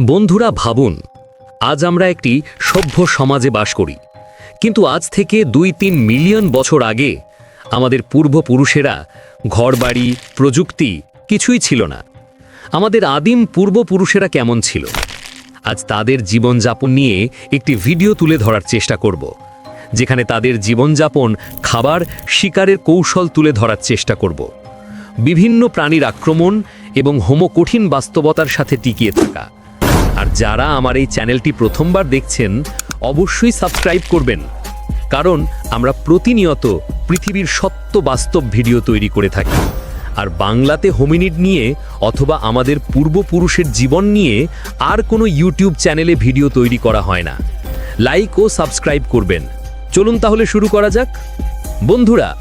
বন্ধুরা ভাবুন, আজ আমরা একটি সভ্য সমাজে বাস করি। কিন্তু আজ থেকে দুই তিন মিলিয়ন বছর আগে আমাদের পূর্বপুরুষেরা ঘরবাড়ি, প্রযুক্তি কিছুই ছিল না। আমাদের আদিম পূর্বপুরুষেরা কেমন ছিল? আজ তাদের জীবনযাপন নিয়ে একটি ভিডিও তুলে ধরার চেষ্টা করব, যেখানে তাদের জীবনযাপন, খাবার, শিকারের কৌশল তুলে ধরার চেষ্টা করব। বিভিন্ন প্রাণীর আক্রমণ এবং হোমো কঠিন বাস্তবতার সাথে টিকিয়ে থাকা। আর যারা আমার এই চ্যানেলটি প্রথমবার দেখছেন, অবশ্যই সাবস্ক্রাইব করবেন। কারণ আমরা প্রতিনিয়ত পৃথিবীর সত্য বাস্তব ভিডিও তৈরি করে থাকি। আর বাংলাতে হোমিনিড নিয়ে অথবা আমাদের পূর্বপুরুষের জীবন নিয়ে আর কোনো ইউটিউব চ্যানেলে ভিডিও তৈরি করা হয় না। লাইক ও সাবস্ক্রাইব করবেন। চলুন তাহলে শুরু করা যাক। বন্ধুরা,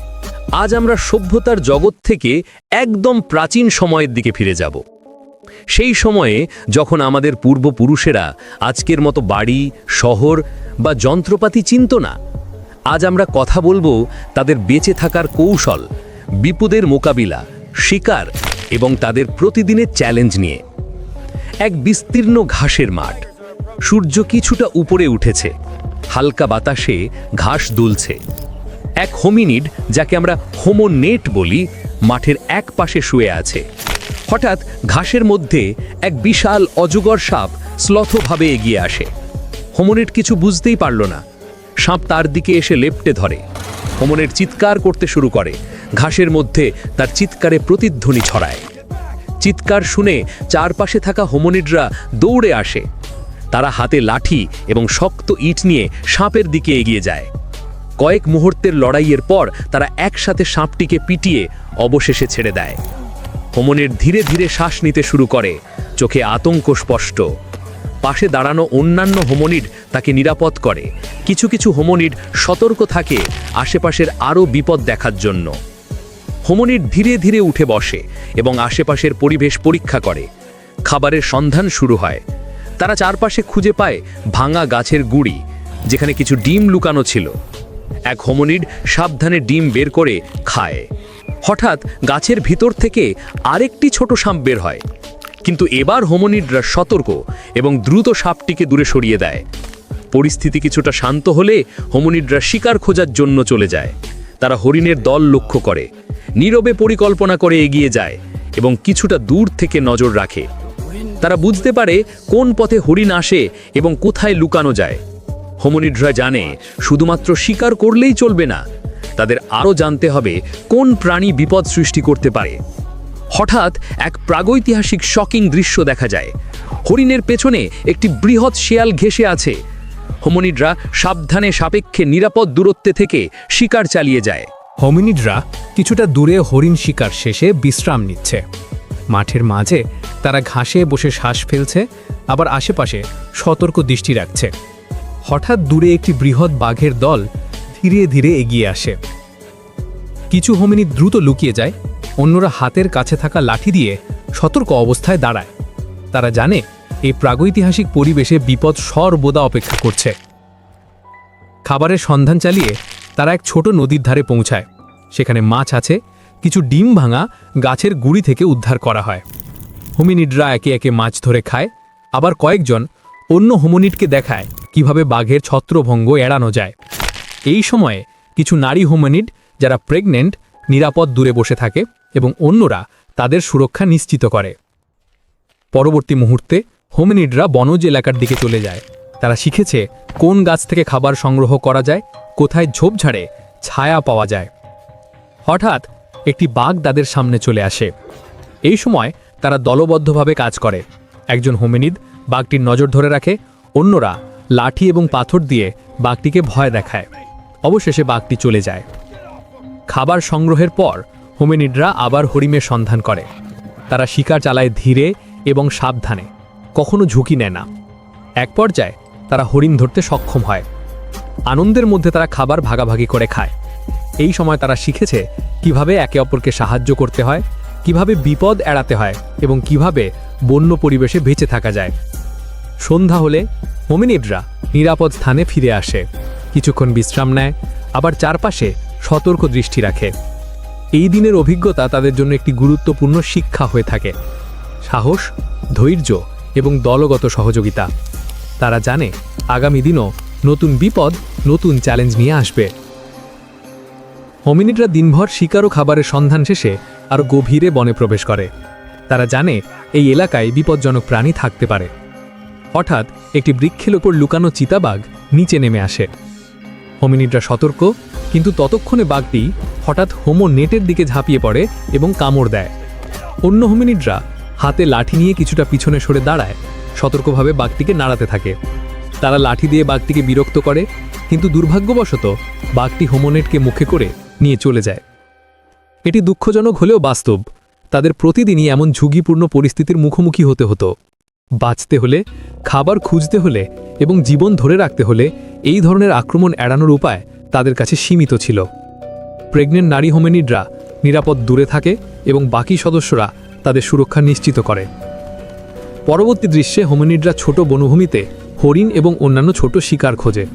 আজ আমরা সভ্যতার জগৎ থেকে একদম প্রাচীন সময়ের দিকে ফিরে যাব। সেই সময়ে যখন আমাদের পূর্বপুরুষেরা আজকের মতো বাড়ি, শহর বা যন্ত্রপাতি চিনত না, আজ আমরা কথা বলব তাদের বেঁচে থাকার কৌশল, বিপদের মোকাবিলা, শিকার এবং তাদের প্রতিদিনের চ্যালেঞ্জ নিয়ে। এক বিস্তীর্ণ ঘাসের মাঠ, সূর্য কিছুটা উপরে উঠেছে, হালকা বাতাসে ঘাস দুলছে। এক হোমিনিড, যাকে আমরা হোমোনেট বলি, মাঠের এক পাশে শুয়ে আছে। হঠাৎ ঘাসের মধ্যে এক বিশাল অজগর সাপ স্লথভাবে এগিয়ে আসে। হোমোনেট কিছু বুঝতেই পারল না। সাপ তার দিকে এসে লেপটে ধরে। হোমোনেট চিৎকার করতে শুরু করে। ঘাসের মধ্যে তার চিৎকারে প্রতিধ্বনি ছড়ায়। চিৎকার শুনে চারপাশে থাকা হোমোনিডরা দৌড়ে আসে। তারা হাতে লাঠি এবং শক্ত ইট নিয়ে সাপের দিকে এগিয়ে যায়। কয়েক মুহূর্তের লড়াইয়ের পর তারা একসাথে সাপটিকে পিটিয়ে অবশেষে ছেড়ে দেয়। হোমনিড ধীরে ধীরে শ্বাস নিতে শুরু করে। চোখে আতঙ্ক স্পষ্ট। পাশে দাঁড়ানো অন্যান্য হোমনিড তাকে নিরাপদ করে। কিছু কিছু হোমনিড সতর্ক থাকে আশেপাশের আরও বিপদ দেখার জন্য। হোমনিড ধীরে ধীরে উঠে বসে এবং আশেপাশের পরিবেশ পরীক্ষা করে। খাবারের সন্ধান শুরু হয়। তারা চারপাশে খুঁজে পায় ভাঙা গাছের গুড়ি, যেখানে কিছু ডিম লুকানো ছিল। এক হোমনিড সাবধানে ডিম বের করে খায়। হঠাৎ গাছের ভিতর থেকে আরেকটি ছোট সাপ বের হয়। কিন্তু এবার হোমনিডরা সতর্ক এবং দ্রুত সাপটিকে দূরে সরিয়ে দেয়। পরিস্থিতি কিছুটা শান্ত হলে হোমনিডরা শিকার খোঁজার জন্য চলে যায়। তারা হরিণের দল লক্ষ্য করে, নীরবে পরিকল্পনা করে এগিয়ে যায় এবং কিছুটা দূর থেকে নজর রাখে। তারা বুঝতে পারে কোন পথে হরিণ আসে এবং কোথায় লুকানো যায়। হোমনিডরা জানে, শুধুমাত্র শিকার করলেই চলবে না তাদের আরও জানতে হবে কোন প্রাণী বিপদ সৃষ্টি করতে পারে। হঠাৎ এক প্রাগৈতিহাসিক শকিং দৃশ্য দেখা যায়। হরিণের পেছনে একটি বৃহৎ শেয়াল ঘেঁষে আছে। হোমনিডরা সাবধানে সাপেক্ষে নিরাপদ দূরত্বে থেকে শিকার চালিয়ে যায়। হোমিনিডরা কিছুটা দূরে হরিণ শিকার শেষে বিশ্রাম নিচ্ছে। মাঠের মাঝে তারা ঘাসে বসে শ্বাস ফেলছে, আবার আশেপাশে সতর্ক দৃষ্টি রাখছে। হঠাৎ দূরে একটি বৃহৎ বাঘের দল ধীরে ধীরে এগিয়ে আসে। কিছু হোমিনিড দ্রুত লুকিয়ে যায়, অন্যরা হাতের কাছে থাকা লাঠি দিয়ে সতর্ক অবস্থায় দাঁড়ায়। তারা জানে, এই প্রাগৈতিহাসিক পরিবেশে বিপদ সর্বদা অপেক্ষা করছে। খাবারের সন্ধান চালিয়ে তারা এক ছোট নদীর ধারে পৌঁছায়। সেখানে মাছ আছে, কিছু ডিম ভাঙা গাছের গুড়ি থেকে উদ্ধার করা হয়। হোমিনিডরা একে একে মাছ ধরে খায়, আবার কয়েকজন অন্য হোমনিডকে দেখায় কীভাবে বাঘের ছত্রভঙ্গ এড়ানো যায়। এই সময়ে কিছু নারী হোমিনিড যারা প্রেগনেন্ট, নিরাপদ দূরে বসে থাকে এবং অন্যরা তাদের সুরক্ষা নিশ্চিত করে। পরবর্তী মুহূর্তে হোমিনিডরা বনজ এলাকার দিকে চলে যায়। তারা শিখেছে কোন গাছ থেকে খাবার সংগ্রহ করা যায়, কোথায় ঝোপঝাড়ে ছায়া পাওয়া যায়। হঠাৎ একটি বাঘ তাদের সামনে চলে আসে। এই সময় তারা দলবদ্ধভাবে কাজ করে। একজন হোমিনিদ বাঘটির নজর ধরে রাখে, অন্যরা লাঠি এবং পাথর দিয়ে বাঘটিকে ভয় দেখায়। অবশেষে বাঘটি চলে যায়। খাবার সংগ্রহের পর হোমিনিডরা আবার হরিমের সন্ধান করে। তারা শিকার চালায় ধীরে এবং সাবধানে, কখনো ঝুঁকি নেয় না। এক পর্যায়ে তারা হরিণ ধরতে সক্ষম হয়। আনন্দের মধ্যে তারা খাবার ভাগাভাগি করে খায়। এই সময় তারা শিখেছে কীভাবে একে অপরকে সাহায্য করতে হয়, কীভাবে বিপদ এড়াতে হয় এবং কীভাবে বন্য পরিবেশে বেঁচে থাকা যায়। সন্ধ্যা হলে হোমিনিডরা নিরাপদ স্থানে ফিরে আসে। কিছুক্ষণ বিশ্রাম নেয়, আবার চারপাশে সতর্ক দৃষ্টি রাখে। এই দিনের অভিজ্ঞতা তাদের জন্য একটি গুরুত্বপূর্ণ শিক্ষা হয়ে থাকে। সাহস, ধৈর্য এবং দলগত সহযোগিতা। তারা জানে আগামী দিনও নতুন বিপদ, নতুন চ্যালেঞ্জ নিয়ে আসবে। হোমিনিডরা দিনভর শিকার ও খাবারের সন্ধান শেষে আর গভীরে বনে প্রবেশ করে। তারা জানে এই এলাকায় বিপজ্জনক প্রাণী থাকতে পারে। হঠাৎ একটি বৃক্ষের ওপর লুকানো চিতাবাঘ নিচে নেমে আসে। হোমিনিডরা সতর্ক, কিন্তু ততক্ষণে বাঘটি হঠাৎ হোমো নেটের দিকে ঝাঁপিয়ে পড়ে এবং কামড় দেয়। অন্য হোমিনিডরা হাতে লাঠি নিয়ে কিছুটা পিছনে সরে দাঁড়ায়, সতর্কভাবে বাঘটিকে নাড়াতে থাকে। তারা লাঠি দিয়ে বাঘটিকে বিরক্ত করে, কিন্তু দুর্ভাগ্যবশত বাঘটি হোমোনেটকে মুখে করে নিয়ে চলে যায়। এটি দুঃখজনক হলেও বাস্তব, তাদের প্রতিদিনই এমন ঝুঁকিপূর্ণ পরিস্থিতির মুখোমুখি হতে হতো। বাঁচতে হলে, খাবার খুঁজতে হলে এবং জীবন ধরে রাখতে হলে এই ধরনের আক্রমণ এড়ানোর উপায় তাদের কাছে সীমিত ছিল। প্রেগনেন্ট নারী হোমেনিডরা নিরাপদ দূরে থাকে এবং বাকি সদস্যরা তাদের সুরক্ষা নিশ্চিত করে। পরবর্তী দৃশ্যে হোমেনিডরা ছোট বনভূমিতে হরিণ এবং অন্যান্য ছোট শিকার খোঁজে।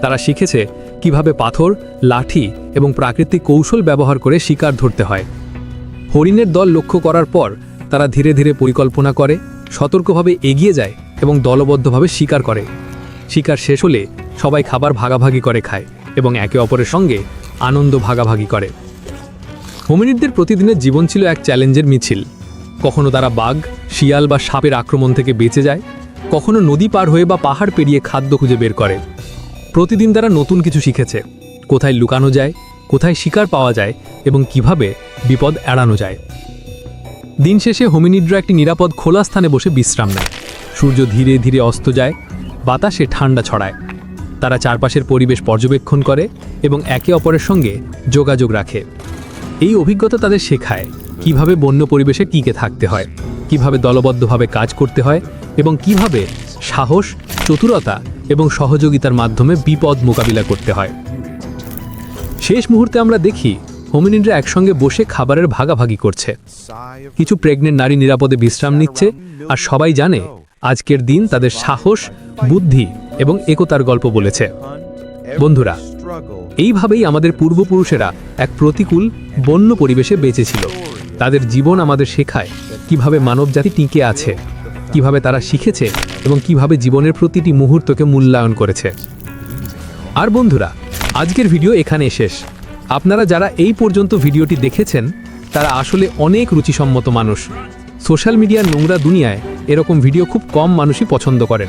তারা শিখেছে কীভাবে পাথর, লাঠি এবং প্রাকৃতিক কৌশল ব্যবহার করে শিকার ধরতে হয়। হরিণের দল লক্ষ্য করার পর তারা ধীরে ধীরে পরিকল্পনা করে, সতর্কভাবে এগিয়ে যায় এবং দলবদ্ধভাবে শিকার করে। শিকার শেষ হলে সবাই খাবার ভাগাভাগি করে খায় এবং একে অপরের সঙ্গে আনন্দ ভাগাভাগি করে। হোমিনিডদের প্রতিদিনের জীবন ছিল এক চ্যালেঞ্জের মিছিল। কখনো তারা বাঘ, শিয়াল বা সাপের আক্রমণ থেকে বেঁচে যায়, কখনো নদী পার হয়ে বা পাহাড় পেরিয়ে খাদ্য খুঁজে বের করে। প্রতিদিন তারা নতুন কিছু শিখেছে, কোথায় লুকানো যায়, কোথায় শিকার পাওয়া যায় এবং কীভাবে বিপদ এড়ানো যায়। দিন শেষে হোমিনিডরা একটি নিরাপদ খোলা স্থানে বসে বিশ্রাম নেয়। সূর্য ধীরে ধীরে অস্ত যায়, বাতাসে ঠান্ডা ছড়ায়। তারা চারপাশের পরিবেশ পর্যবেক্ষণ করে এবং একে অপরের সঙ্গে যোগাযোগ রাখে। এই অভিজ্ঞতা তাদের শেখায় কীভাবে বন্য পরিবেশে টিকে থাকতে হয়, কীভাবে দলবদ্ধভাবে কাজ করতে হয় এবং কীভাবে সাহস, চতুরতা এবং সহযোগিতার মাধ্যমে বিপদ মোকাবিলা করতে হয়। শেষ মুহূর্তে আমরা দেখি হোমিনিডরা একসঙ্গে বসে খাবারের ভাগাভাগি করছে। কিছু প্রেগনেন্ট নারী নিরাপদে বিশ্রাম নিচ্ছে আর সবাই জানে আজকের দিন তাদের সাহস, বুদ্ধি এবং একতার গল্প বলেছে। বন্ধুরা, এইভাবেই আমাদের পূর্বপুরুষেরা এক প্রতিকূল, বন্য পরিবেশে বেঁচেছিল। তাদের জীবন আমাদের শেখায় কীভাবে মানবজাতি টিকে আছে, কীভাবে তারা শিখেছে এবং কীভাবে জীবনের প্রতিটি মুহূর্তকে মূল্যায়ন করেছে। আর বন্ধুরা, আজকের ভিডিও এখানে শেষ। আপনারা যারা এই পর্যন্ত ভিডিওটি দেখেছেন, তারা আসলে অনেক রুচিসম্মত মানুষ। সোশ্যাল মিডিয়ার নোংরা দুনিয়ায় এরকম ভিডিও খুব কম মানুষই পছন্দ করেন।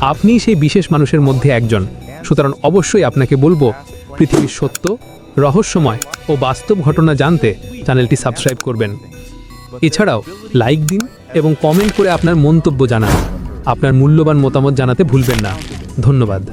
আপনি সেই বিশেষ মানুষের মধ্যে একজন। সুতরাং অবশ্যই আপনাকে বলব, পৃথিবীর সত্য, রহস্যময় ও বাস্তব ঘটনা জানতে চ্যানেলটি সাবস্ক্রাইব করবেন। এছাড়াও, লাইক দিন এবং কমেন্ট করে আপনার মন্তব্য জানান। আপনার মূল্যবান মতামত জানাতে ভুলবেন না। ধন্যবাদ।